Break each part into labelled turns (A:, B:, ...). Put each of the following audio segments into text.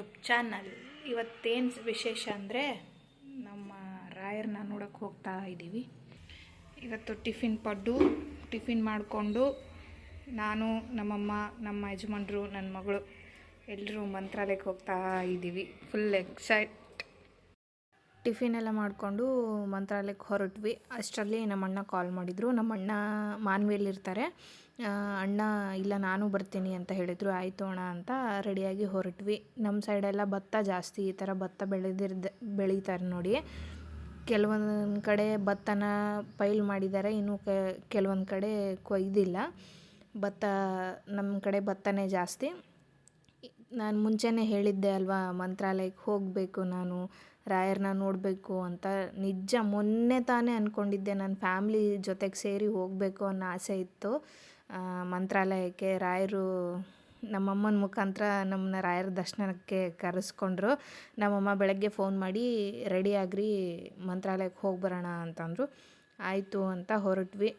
A: YouTube channel. ಇವತ್ತೇನು ವಿಶೇಷ ಅಂದರೆ ನಮ್ಮ ರಾಯರನ್ನ ನೋಡೋಕೆ ಹೋಗ್ತಾ ಇದ್ದೀವಿ ಇವತ್ತು ಟಿಫಿನ್ ಪಡ್ಡು, ಟಿಫಿನ್ ಮಾಡಿಕೊಂಡು ನಾನು, ನಮ್ಮಮ್ಮ, ನಮ್ಮ ಯಜಮಾನ್ರು ನನ್ನ ಮಗಳು ಎಲ್ಲರೂ ಮಂತ್ರಾಲಯಕ್ಕೆ ಹೋಗ್ತಾ ಇದ್ದೀವಿ ಫುಲ್ ಎಕ್ಸೈಟ್ ಟಿಫಿನ್ ಎಲ್ಲ ಮಾಡಿಕೊಂಡು ಮಂತ್ರಾಲಯಕ್ಕೆ ಹೊರಟ್ವಿ. ಅಷ್ಟರಲ್ಲಿ ನಮ್ಮಣ್ಣ ಕಾಲ್ ಮಾಡಿದರು. ನಮ್ಮಣ್ಣ ಮಾನ್ವಿಯಲ್ಲಿರ್ತಾರೆ ಅಣ್ಣ, ಇಲ್ಲ, ನಾನು ಬರ್ತೀನಿ ಅಂತ ಹೇಳಿದರು. ಆಯಿತು ಅಣ್ಣ ಅಂತ ರೆಡಿಯಾಗಿ ಹೊರಟ್ವಿ. ನಮ್ಮ ಸೈಡೆಲ್ಲ ಭತ್ತ ಜಾಸ್ತಿ, ಈ ಥರ ಭತ್ತ ಬೆಳೆದಿರ್ದ, ಬೆಳೀತಾರೆ ನೋಡಿ. ಕೆಲವೊಂದು ಕಡೆ ಭತ್ತನ ಪೈಲ್ ಮಾಡಿದ್ದಾರೆ. ಇನ್ನು ಕೆಲವೊಂದು ಕಡೆ ಕೊಯ್ದಿಲ್ಲ. ಭತ್ತ, ನಮ್ಮ ಕಡೆ ಭತ್ತನೇ ಜಾಸ್ತಿ. ನಾನು ಮುಂಚೆನೇ ಹೇಳಿದ್ದೆ ಅಲ್ವಾ, ಮಂತ್ರಾಲಯಕ್ಕೆ ಹೋಗಬೇಕು ನಾನು. ರಾಯರನ್ನ ನೋಡಬೇಕು ಅಂತ ನಿಜ ಮೊನ್ನೆ ತಾನೇ ಅಂದ್ಕೊಂಡಿದ್ದೆ ನನ್ನ ಫ್ಯಾಮ್ಲಿ ಜೊತೆಗೆ ಸೇರಿ ಹೋಗಬೇಕು ಅನ್ನೋ ಆಸೆ ಇತ್ತು. ಮಂತ್ರಾಲಯಕ್ಕೆ ರಾಯರು, ನಮ್ಮಮ್ಮನ ಮುಖಾಂತರ ನಮ್ಮನ್ನ ರಾಯರ ದರ್ಶನಕ್ಕೆ ಕರೆಸ್ಕೊಂಡ್ರು. ನಮ್ಮಮ್ಮ ಬೆಳಗ್ಗೆ ಫೋನ್ ಮಾಡಿ, ರೆಡಿ ಆಗ್ರಿ ಮಂತ್ರಾಲಯಕ್ಕೆ ಹೋಗಿ ಬರೋಣ ಅಂತಂದರು. ಆಯಿತು ಅಂತ ಹೊರಟ್ವಿ.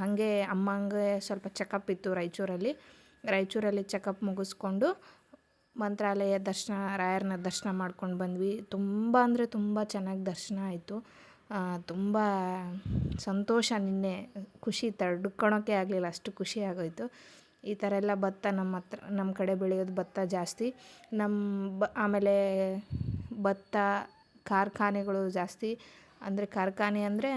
A: ಹಾಗೆ ಅಮ್ಮಂಗೆ ಸ್ವಲ್ಪ ಚೆಕಪ್ ಇತ್ತು ರಾಯಚೂರಲ್ಲಿ. ರಾಯಚೂರಲ್ಲಿ ಚೆಕಪ್ ಮುಗಿಸ್ಕೊಂಡು ಮಂತ್ರಾಲಯ ದರ್ಶನ, ರಾಯರನ್ನ ದರ್ಶನ ಮಾಡ್ಕೊಂಡು ಬಂದ್ವಿ. ತುಂಬ ಅಂದರೆ ತುಂಬ ಚೆನ್ನಾಗಿ ದರ್ಶನ ಆಯಿತು. ತುಂಬ ಸಂತೋಷ ನಿನ್ನೆ. ಖುಷಿ ತಡ್ಕೊಳೋಕ್ಕೆ ಆಗಲಿಲ್ಲ, ಅಷ್ಟು ಖುಷಿ ಆಗೋಯ್ತು. ಈ ಥರ ಎಲ್ಲ ಭತ್ತ ನಮ್ಮ ಹತ್ರ, ನಮ್ಮ ಕಡೆ ಬೆಳೆಯೋದು ಭತ್ತ ಜಾಸ್ತಿ. ನಮ್ಮ ಬ, ಆಮೇಲೆ ಭತ್ತ, ಕಾರ್ಖಾನೆಗಳು ಜಾಸ್ತಿ. ಅಂದರೆ ಕಾರ್ಖಾನೆ ಅಂದರೆ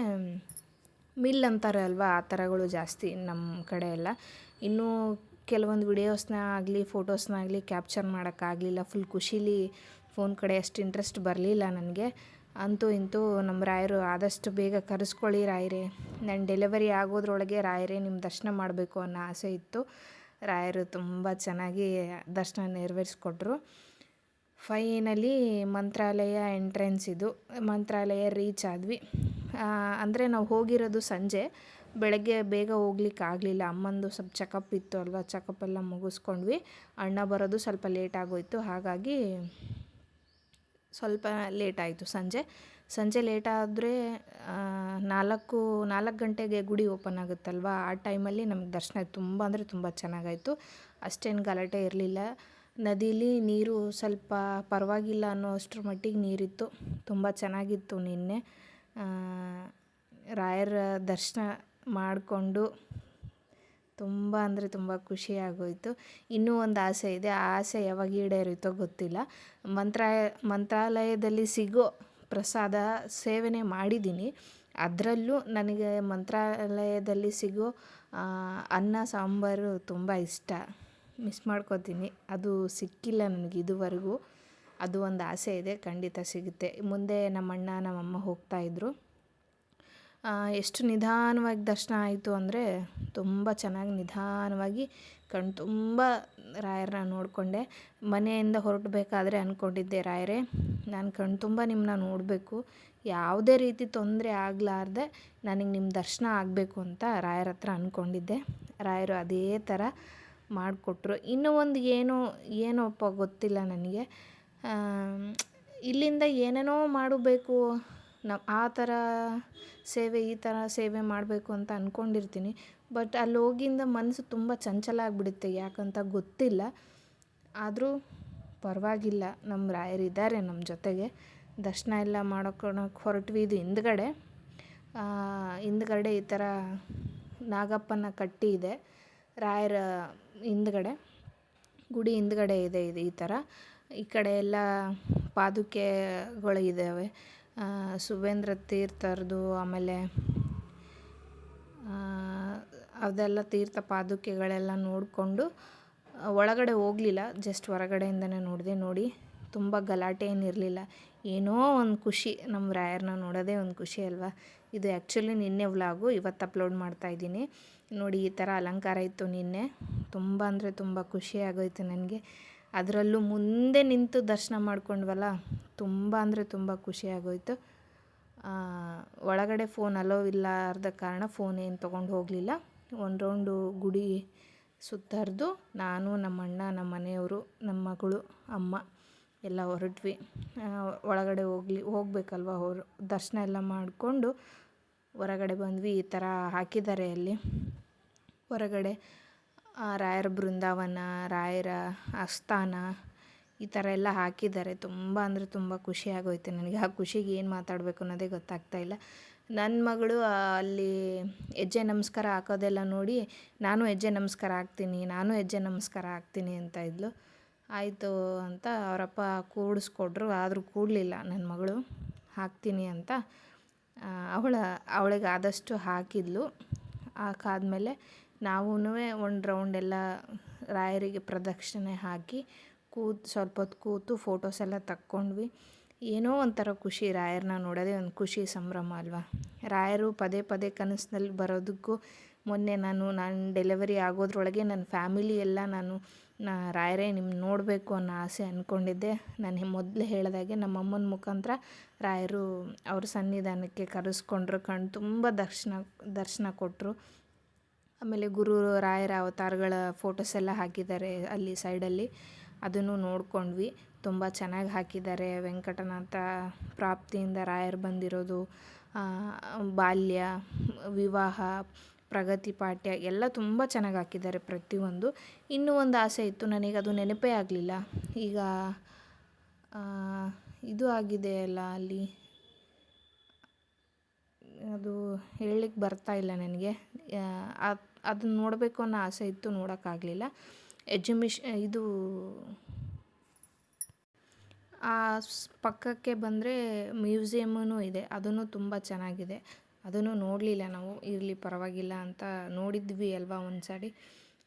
A: ಮಿಲ್ ಅಂತಾರೆ ಅಲ್ವಾ, ಆ ಥರಗಳು ಜಾಸ್ತಿ ನಮ್ಮ ಕಡೆ ಎಲ್ಲ. ಇನ್ನೂ ಕೆಲವೊಂದು ವಿಡಿಯೋಸ್ನ ಆಗಲಿ, ಫೋಟೋಸ್ನ ಆಗಲಿ, ಕ್ಯಾಪ್ಚರ್ ಮಾಡೋಕ್ಕಾಗಲಿಲ್ಲ. ಫುಲ್ ಖುಷೀಲಿ ಫೋನ್ ಕಡೆ ಅಷ್ಟು ಇಂಟ್ರೆಸ್ಟ್ ಬರಲಿಲ್ಲ ನನಗೆ. ಅಂತೂ ಇಂತೂ ನಮ್ಮ ರಾಯರು ಆದಷ್ಟು ಬೇಗ ಕರೆಸ್ಕೊಳ್ಳಿ ರಾಯರೇ. ನನ್ನ ಡೆಲಿವರಿ ಆಗೋದ್ರೊಳಗೆ ರಾಯರೇ ನಿಮ್ಮ ದರ್ಶನ ಮಾಡಬೇಕು ಅನ್ನೋ ಆಸೆ ಇತ್ತು. ರಾಯರು ತುಂಬ ಚೆನ್ನಾಗಿ ದರ್ಶನ ನೆರವೇರಿಸ್ಕೊಟ್ರು. ಫೈನಲಿ ಮಂತ್ರಾಲಯ ಎಂಟ್ರೆನ್ಸ್ ಇದು. ಮಂತ್ರಾಲಯ ರೀಚ್ ಆದ್ವಿ. ಅಂದರೆ ನಾವು ಹೋಗಿರೋದು ಸಂಜೆ. ಬೆಳಗ್ಗೆ ಬೇಗ ಹೋಗ್ಲಿಕ್ಕೆ ಆಗಲಿಲ್ಲ. ಅಮ್ಮಂದು ಸ್ವಲ್ಪ ಚೆಕಪ್ ಇತ್ತು ಅಲ್ವಾ? ಚೆಕಪ್ ಎಲ್ಲ ಮುಗಿಸ್ಕೊಂಡ್ವಿ. ಅಣ್ಣ ಬರೋದು ಸ್ವಲ್ಪ ಲೇಟ್ ಆಗೋಯ್ತು. ಹಾಗಾಗಿ ಸ್ವಲ್ಪ ಲೇಟ್ ಆಯಿತು ಸಂಜೆ. ಸಂಜೆ ಲೇಟ್ ಆದರೆ ನಾಲ್ಕು ನಾಲ್ಕು ಗಂಟೆಗೆ ಗುಡಿ ಓಪನ್ ಆಗುತ್ತಲ್ವ? ಆ ಟೈಮಲ್ಲಿ ನಮ್ಗೆ ದರ್ಶನ ತುಂಬ ಅಂದರೆ ತುಂಬ ಚೆನ್ನಾಗಾಯಿತು. ಅಷ್ಟೇನು ಗಲಾಟೆ ಇರಲಿಲ್ಲ. ನದೀಲಿ ನೀರು ಸ್ವಲ್ಪ ಪರವಾಗಿಲ್ಲ ಅನ್ನೋ ಅಷ್ಟರ ಮಟ್ಟಿಗೆ ನೀರಿತ್ತು. ತುಂಬ ಚೆನ್ನಾಗಿತ್ತು ನಿನ್ನೆ. ರಾಯರ ದರ್ಶನ ಮಾಡಿಕೊಂಡು ತುಂಬ ಅಂದರೆ ತುಂಬ ಖುಷಿ ಆಗೋಯಿತು. ಇನ್ನೂ ಒಂದು ಆಸೆ ಇದೆ. ಆ ಆಸೆ ಯಾವಾಗ ಈಡೇರಿತೋ ಗೊತ್ತಿಲ್ಲ. ಮಂತ್ರ ಮಂತ್ರಾಲಯದಲ್ಲಿ ಸಿಗೋ ಪ್ರಸಾದ ಸೇವನೆ ಮಾಡಿದ್ದೀನಿ. ಅದರಲ್ಲೂ ನನಗೆ ಮಂತ್ರಾಲಯದಲ್ಲಿ ಸಿಗೋ ಅನ್ನ, ಸಾಂಬಾರು ತುಂಬ ಇಷ್ಟ. ಮಿಸ್ ಮಾಡ್ಕೋತೀನಿ. ಅದು ಸಿಕ್ಕಿಲ್ಲ ನನಗೆ ಇದುವರೆಗೂ. ಅದು ಒಂದು ಆಸೆ ಇದೆ. ಖಂಡಿತ ಸಿಗುತ್ತೆ. ಮುಂದೆ ನಮ್ಮಣ್ಣ, ನಮ್ಮಮ್ಮ ಹೋಗ್ತಾಯಿದ್ರು ಎಷ್ಟು ನಿಧಾನವಾಗಿ ದರ್ಶನ ಆಯಿತು ಅಂದರೆ ತುಂಬ ಚೆನ್ನಾಗಿ ನಿಧಾನವಾಗಿ ಕಣ್ಣು ತುಂಬ ರಾಯರನ್ನ ನೋಡಿಕೊಂಡೆ. ಮನೆಯಿಂದ ಹೊರಟಬೇಕಾದ್ರೆ ಅಂದ್ಕೊಂಡಿದ್ದೆ ರಾಯರೇ, ನಾನು ಕಣ್ಣು ತುಂಬ ನಿಮ್ಮನ್ನ ನೋಡಬೇಕು. ಯಾವುದೇ ರೀತಿ ತೊಂದರೆ ಆಗಲಾರ್ದೆ ನನಗೆ ನಿಮ್ಮ ದರ್ಶನ ಆಗಬೇಕು ಅಂತ ರಾಯರ ಹತ್ರ ಅಂದ್ಕೊಂಡಿದ್ದೆ ರಾಯರು ಅದೇ ಥರ ಮಾಡಿಕೊಟ್ರು. ಇನ್ನೂ ಒಂದು ಏನೋ, ಏನೋಪ್ಪ ಗೊತ್ತಿಲ್ಲ ನನಗೆ. ಇಲ್ಲಿಂದ ಏನೇನೋ ಮಾಡಬೇಕು ನ ಆ ಥರ ಸೇವೆ, ಈ ಥರ ಸೇವೆ ಮಾಡಬೇಕು ಅಂತ ಅಂದ್ಕೊಂಡಿರ್ತೀನಿ ಬಟ್ ಅಲ್ಲಿ ಹೋಗಿಂದ ಮನಸ್ಸು ತುಂಬ ಚಂಚಲ ಆಗಿಬಿಡುತ್ತೆ. ಯಾಕಂತ ಗೊತ್ತಿಲ್ಲ. ಆದರೂ ಪರವಾಗಿಲ್ಲ. ನಮ್ಮ ರಾಯರಿದ್ದಾರೆ ನಮ್ಮ ಜೊತೆಗೆ. ದರ್ಶನ ಎಲ್ಲ ಮಾಡ್ಕೊಳಕ್ಕೆ ಹೊರಟ್ವಿ. ಇದು ಹಿಂದ್ಗಡೆ. ಹಿಂದ್ಗಡೆ ಈ ಥರ ನಾಗಪ್ಪನ ಕಟ್ಟಿ ಇದೆ. ರಾಯರ ಹಿಂದ್ಗಡೆ. ಗುಡಿ ಹಿಂದ್ಗಡೆ ಇದೆ, ಇದು ಈ ಥರ ಈ ಕಡೆ ಎಲ್ಲ ಪಾದುಕೆಗಳು ಇದ್ದಾವೆ ಸುಬೇಂದ್ರ ತೀರ್ಥರದು ಆಮೇಲೆ ಅದೆಲ್ಲ ತೀರ್ಥ ಪಾದುಕೆಗಳೆಲ್ಲ ನೋಡಿಕೊಂಡು ಒಳಗಡೆ ಹೋಗಲಿಲ್ಲ ಜಸ್ಟ್ ಹೊರಗಡೆಯಿಂದನೇ ನೋಡಿದೆ, ನೋಡಿ, ತುಂಬ ಗಲಾಟೆ ಏನಿರಲಿಲ್ಲ. ಏನೋ ಒಂದು ಖುಷಿ ನಮ್ಮ ರಾಯರ್ನ ನೋಡೋದೇ ಒಂದು ಖುಷಿ ಅಲ್ವಾ? ಇದು ಆ್ಯಕ್ಚುಲಿ ನಿನ್ನೆ ವ್ಲಾಗು ಇವತ್ತು ಅಪ್ಲೋಡ್ ಮಾಡ್ತಾ ಇದ್ದೀನಿ. ನೋಡಿ, ಈ ಥರ ಅಲಂಕಾರ ಇತ್ತು ನಿನ್ನೆ. ತುಂಬ ಅಂದರೆ ತುಂಬ ಖುಷಿ ಆಗೋಯ್ತು ನನಗೆ. ಅದರಲ್ಲೂ ಮುಂದೆ ನಿಂತು ದರ್ಶನ ಮಾಡ್ಕೊಂಡ್ವಲ್ಲ ತುಂಬ ಅಂದರೆ ತುಂಬ ಖುಷಿ ಆಗೋಯ್ತು. ಆ, ಒಳಗಡೆ ಫೋನ್ ಅಲೋ ಇಲ್ಲಾರ್ದ ಕಾರಣ ಫೋನ್ ಏನು ತೊಗೊಂಡು ಹೋಗಲಿಲ್ಲ. ಒಂದು ರೌಂಡು ಗುಡಿ ಸುತ್ತರಿದು ನಾನು ನಮ್ಮ ಅಣ್ಣ ನಮ್ಮ ಮನೆಯವರು ನಮ್ಮ ಮಗಳು ಅಮ್ಮ ಎಲ್ಲ ಹೊರಟ್ವಿ. ಒಳಗಡೆ ಹೋಗ್ಲಿ ಹೋಗ್ಬೇಕಲ್ವ ಹೊರ ದರ್ಶನ ಎಲ್ಲ ಮಾಡಿಕೊಂಡು ಹೊರಗಡೆ ಬಂದ್ವಿ. ಈ ಥರ ಹಾಕಿದ್ದಾರೆ ಅಲ್ಲಿ. ಹೊರಗಡೆ ರಾಯರ ಬೃಂದಾವನ, ರಾಯರ ಆಸ್ಥಾನ ಈ ಥರ ಎಲ್ಲ ಹಾಕಿದ್ದಾರೆ. ತುಂಬ ಅಂದರೆ ತುಂಬ ಖುಷಿ ಆಗೋಯ್ತು ನನಗೆ. ಆ ಖುಷಿಗೆ ಏನು ಮಾತಾಡಬೇಕು ಅನ್ನೋದೇ ಗೊತ್ತಾಗ್ತಾ ಇಲ್ಲ. ನನ್ನ ಮಗಳು ಅಲ್ಲಿ ಹೆಜ್ಜೆ ನಮಸ್ಕಾರ ಹಾಕೋದೆಲ್ಲ ನೋಡಿ, ನಾನು ಹೆಜ್ಜೆ ನಮಸ್ಕಾರ ಹಾಕ್ತೀನಿ, ನಾನು ಹೆಜ್ಜೆ ನಮಸ್ಕಾರ ಹಾಕ್ತೀನಿ ಅಂತ ಇದ್ಲು. ಆಯಿತು ಅಂತ ಅವರಪ್ಪ ಕೂಡಿಸ್ಕೊಟ್ರು. ಆದರೂ ಕೂಡಲಿಲ್ಲ. ನನ್ನ ಮಗಳು ಹಾಕ್ತೀನಿ ಅಂತ ಅವಳ, ಅವಳಿಗೆ ಆದಷ್ಟು ಹಾಕಿದ್ಲು. ಹಾಕಾದ್ಮೇಲೆ ನಾವೂ ಒಂದು ರೌಂಡ್ ಎಲ್ಲ ರಾಯರಿಗೆ ಪ್ರದಕ್ಷಿಣೆ ಹಾಕಿ ಕೂತು ಸ್ವಲ್ಪ ಹೊತ್ತು ಕೂತು ಫೋಟೋಸ್ ಎಲ್ಲ ತಕ್ಕೊಂಡ್ವಿ. ಏನೋ ಒಂಥರ ಖುಷಿ ರಾಯರನ್ನ ನೋಡೋದೇ ಒಂದು ಖುಷಿ ಸಂಭ್ರಮ ಅಲ್ವಾ? ರಾಯರು ಪದೇ ಪದೇ ಕನಸಿನಲ್ಲಿ ಬರೋದಕ್ಕೂ ಮೊನ್ನೆ ನಾನು ನಾನು ಡೆಲಿವರಿ ಆಗೋದ್ರೊಳಗೆ ನನ್ನ ಫ್ಯಾಮಿಲಿ ಎಲ್ಲ ನಾನು, ನಾ ರಾಯರೇ ನಿಮ್ಮ ನೋಡಬೇಕು ಅನ್ನೋ ಆಸೆ ಅಂದ್ಕೊಂಡಿದ್ದೆ ನಾನು ಮೊದಲು ಹೇಳಿದಾಗೆ ನಮ್ಮಮ್ಮನ ಮುಖಾಂತರ ರಾಯರು ಅವ್ರ ಸನ್ನಿಧಾನಕ್ಕೆ ಕರೆಸ್ಕೊಂಡ್ರು, ಕಣ್ ತುಂಬ ದರ್ಶನ ದರ್ಶನ ಕೊಟ್ಟರು ಆಮೇಲೆ ಗುರು ರಾಯರ ಅವತಾರಗಳ ಫೋಟೋಸ್ ಎಲ್ಲ ಹಾಕಿದ್ದಾರೆ ಅಲ್ಲಿ ಸೈಡಲ್ಲಿ ಅದನ್ನು ನೋಡ್ಕೊಂಡ್ವಿ. ತುಂಬ ಚೆನ್ನಾಗಿ ಹಾಕಿದ್ದಾರೆ. ವೆಂಕಟನಾಥ ಪ್ರಾಪ್ತಿಯಿಂದ ರಾಯರು ಬಂದಿರೋದು ಬಾಲ್ಯ, ವಿವಾಹ, ಪ್ರಗತಿ ಪಾಠ್ಯ ಎಲ್ಲ ತುಂಬ ಚೆನ್ನಾಗಿ ಹಾಕಿದ್ದಾರೆ ಪ್ರತಿಯೊಂದು. ಇನ್ನೂ ಒಂದು ಆಸೆ ಇತ್ತು, ನನಗೆ ಅದು ನೆನಪೇ ಆಗಲಿಲ್ಲ. ಈಗ ಇದು ಆಗಿದೆ ಅಲ್ಲ ಅಲ್ಲಿ. ಅದು ಹೇಳಲಿಕ್ಕೆ ಬರ್ತಾ ಇಲ್ಲ ನನಗೆ. ಅದನ್ನ ನೋಡಬೇಕು ಅನ್ನೋ ಆಸೆ ಇತ್ತು ನೋಡೋಕ್ಕಾಗಲಿಲ್ಲ ಎಜ್ಯುಮಿಷ್ ಇದು ಆ ಪಕ್ಕಕ್ಕೆ ಬಂದರೆ ಮ್ಯೂಸಿಯಮ್ಮೂ ಇದೆ, ಅದನ್ನು ತುಂಬ ಚೆನ್ನಾಗಿದೆ. ಅದನ್ನು ನೋಡಲಿಲ್ಲ ನಾವು, ಇರಲಿ ಪರವಾಗಿಲ್ಲ ಅಂತ ನೋಡಿದ್ವಿ ಅಲ್ವಾ ಒಂದು ಸಾರಿ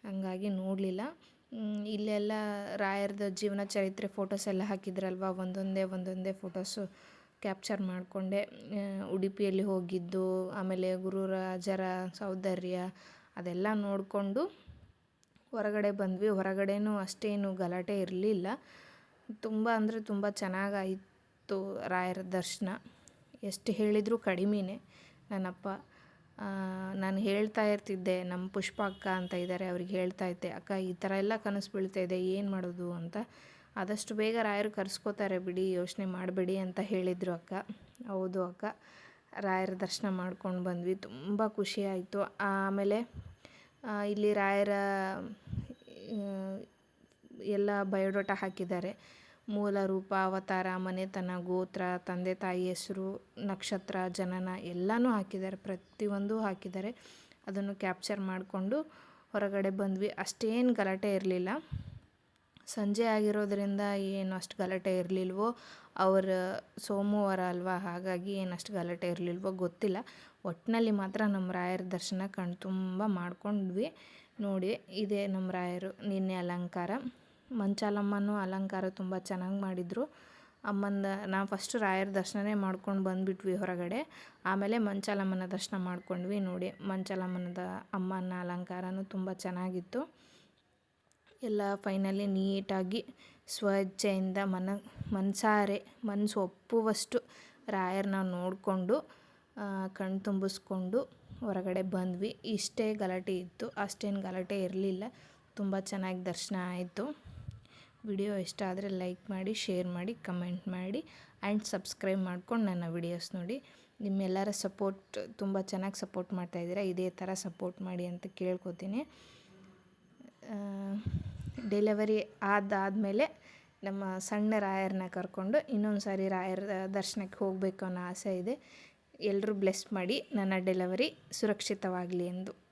A: ಹಂಗಾಗಿ ನೋಡಲಿಲ್ಲ. ಇಲ್ಲೆಲ್ಲ ರಾಯರದ ಜೀವನ ಚರಿತ್ರೆ ಫೋಟೋಸ್ ಎಲ್ಲ ಹಾಕಿದ್ರಲ್ವ? ಒಂದೊಂದೇ ಒಂದೊಂದೇ ಫೋಟೋಸು ಕ್ಯಾಪ್ಚರ್ ಮಾಡಿಕೊಂಡೆ. ಉಡುಪಿಯಲ್ಲಿ ಹೋಗಿದ್ದು, ಆಮೇಲೆ ಗುರುರಾಜರ ಸೌಂದರ್ಯ ಅದೆಲ್ಲ ನೋಡಿಕೊಂಡು ಹೊರಗಡೆ ಬಂದ್ವಿ. ಹೊರಗಡೆನೂ ಅಷ್ಟೇನು ಗಲಾಟೆ ಇರಲಿಲ್ಲ. ತುಂಬ ಅಂದರೆ ತುಂಬ ಚೆನ್ನಾಗಾಯಿತು ರಾಯರ ದರ್ಶನ. ಎಷ್ಟು ಹೇಳಿದರೂ ಕಡಿಮೆನೇ. ನನ್ನಪ್ಪ ನಾನು ಹೇಳ್ತಾ ಇರ್ತಿದ್ದೆ, ನಮ್ಮ ಪುಷ್ಪ ಅಕ್ಕ ಅಂತ ಇದ್ದಾರೆ ಅವ್ರಿಗೆ ಹೇಳ್ತಾ ಇದ್ದೆ, ಅಕ್ಕ, ಈ ಥರ ಎಲ್ಲ ಕನಸು ಬೀಳ್ತಾ ಇದೆ, ಏನು ಮಾಡೋದು ಅಂತ. ಆದಷ್ಟು ಬೇಗ ರಾಯರು ಕರೆಸ್ಕೋತಾರೆ ಬಿಡಿ, ಯೋಚನೆ ಮಾಡಬೇಡಿ ಅಂತ ಹೇಳಿದರು ಅಕ್ಕ. ಹೌದು ಅಕ್ಕ. ರಾಯರ ದರ್ಶನ ಮಾಡ್ಕೊಂಡು ಬಂದ್ವಿ. ತುಂಬ ಖುಷಿ ಆಯಿತು. ಆಮೇಲೆ ಇಲ್ಲಿ ರಾಯರ ಎಲ್ಲ ಬಯೋಡೋಟ ಹಾಕಿದ್ದಾರೆ. ಮೂಲ ರೂಪ, ಅವತಾರ, ಮನೆತನ, ಗೋತ್ರ, ತಂದೆ, ತಾಯಿ ಹೆಸರು, ನಕ್ಷತ್ರ, ಜನನ ಎಲ್ಲನೂ ಹಾಕಿದ್ದಾರೆ. ಪ್ರತಿಯೊಂದು ಹಾಕಿದ್ದಾರೆ. ಅದನ್ನು ಕ್ಯಾಪ್ಚರ್ ಮಾಡಿಕೊಂಡು ಹೊರಗಡೆ ಬಂದ್ವಿ. ಅಷ್ಟೇನು ಗಲಾಟೆ ಇರಲಿಲ್ಲ. ಸಂಜೆ ಆಗಿರೋದರಿಂದ ಏನು ಅಷ್ಟು ಗಲಾಟೆ ಇರಲಿಲ್ವೋ, ಅವರ ಸೋಮವಾರ ಅಲ್ವಾ? ಹಾಗಾಗಿ ಏನು ಅಷ್ಟು ಗಲಾಟೆ ಇರಲಿಲ್ವೋ ಗೊತ್ತಿಲ್ಲ. ಒಟ್ಟಿನಲ್ಲಿ ಮಾತ್ರ ನಮ್ಮ ರಾಯರ ದರ್ಶನ ಕಣ್ಣು ತುಂಬ ಮಾಡ್ಕೊಂಡ್ವಿ. ನೋಡಿ, ಇದೇ ನಮ್ಮ ರಾಯರು, ನಿನ್ನೆ ಅಲಂಕಾರ. ಮಂಚಾಲಮ್ಮನೂ ಅಲಂಕಾರ ತುಂಬ ಚೆನ್ನಾಗಿ ಮಾಡಿದರು. ಅಮ್ಮನ ನಾವು ಫಸ್ಟ್ ರಾಯರ ದರ್ಶನನೇ ಮಾಡ್ಕೊಂಡು ಬಂದುಬಿಟ್ವಿ ಹೊರಗಡೆ. ಆಮೇಲೆ ಮಂಚಾಲಮ್ಮನ ದರ್ಶನ ಮಾಡ್ಕೊಂಡ್ವಿ. ನೋಡಿ, ಮಂಚಾಲಮ್ಮನದ ಅಮ್ಮನ ಅಲಂಕಾರನೂ ತುಂಬ ಚೆನ್ನಾಗಿತ್ತು. ಎಲ್ಲ ಫೈನಲಿ ನೀಟಾಗಿ ಸ್ವಚ್ಛೆಯಿಂದ ಮನ, ಮನಸಾರೆ ಮನಸ್ಸು ಒಪ್ಪುವಷ್ಟು ರಾಯರನ್ನ ನೋಡಿಕೊಂಡು ಕಣ್ಣು ತುಂಬಿಸ್ಕೊಂಡು ಹೊರಗಡೆ ಬಂದ್ವಿ. ಇಷ್ಟೇ ಗಲಾಟೆ ಇತ್ತು. ಅಷ್ಟೇನು ಗಲಾಟೆ ಇರಲಿಲ್ಲ. ತುಂಬ ಚೆನ್ನಾಗಿ ದರ್ಶನ ಆಯಿತು. ವಿಡಿಯೋ ಇಷ್ಟ ಆದರೆ ಲೈಕ್ ಮಾಡಿ, ಶೇರ್ ಮಾಡಿ, ಕಮೆಂಟ್ ಮಾಡಿ ಆ್ಯಂಡ್ ಸಬ್ಸ್ಕ್ರೈಬ್ ಮಾಡ್ಕೊಂಡು ನನ್ನ ವಿಡಿಯೋಸ್ ನೋಡಿ. ನಿಮ್ಮೆಲ್ಲರ ಸಪೋರ್ಟ್ ತುಂಬ ಚೆನ್ನಾಗಿ ಸಪೋರ್ಟ್ ಮಾಡ್ತಾಯಿದ್ದೀರಾ ಇದೇ ಥರ ಸಪೋರ್ಟ್ ಮಾಡಿ ಅಂತ ಕೇಳ್ಕೊತೀನಿ. ಡೆಲಿವರಿ ಆದಾದಮೇಲೆ ನಮ್ಮ ಸಣ್ಣ ರಾಯರನ್ನ ಕರ್ಕೊಂಡು ಇನ್ನೊಂದು ಸಾರಿ ರಾಯರ ದರ್ಶನಕ್ಕೆ ಹೋಗಬೇಕು ಅನ್ನೋ ಆಸೆ ಇದೆ. ಎಲ್ಲರೂ ಬ್ಲೆಸ್ ಮಾಡಿ ನನ್ನ ಡೆಲಿವರಿ ಸುರಕ್ಷಿತವಾಗಲಿ ಎಂದು.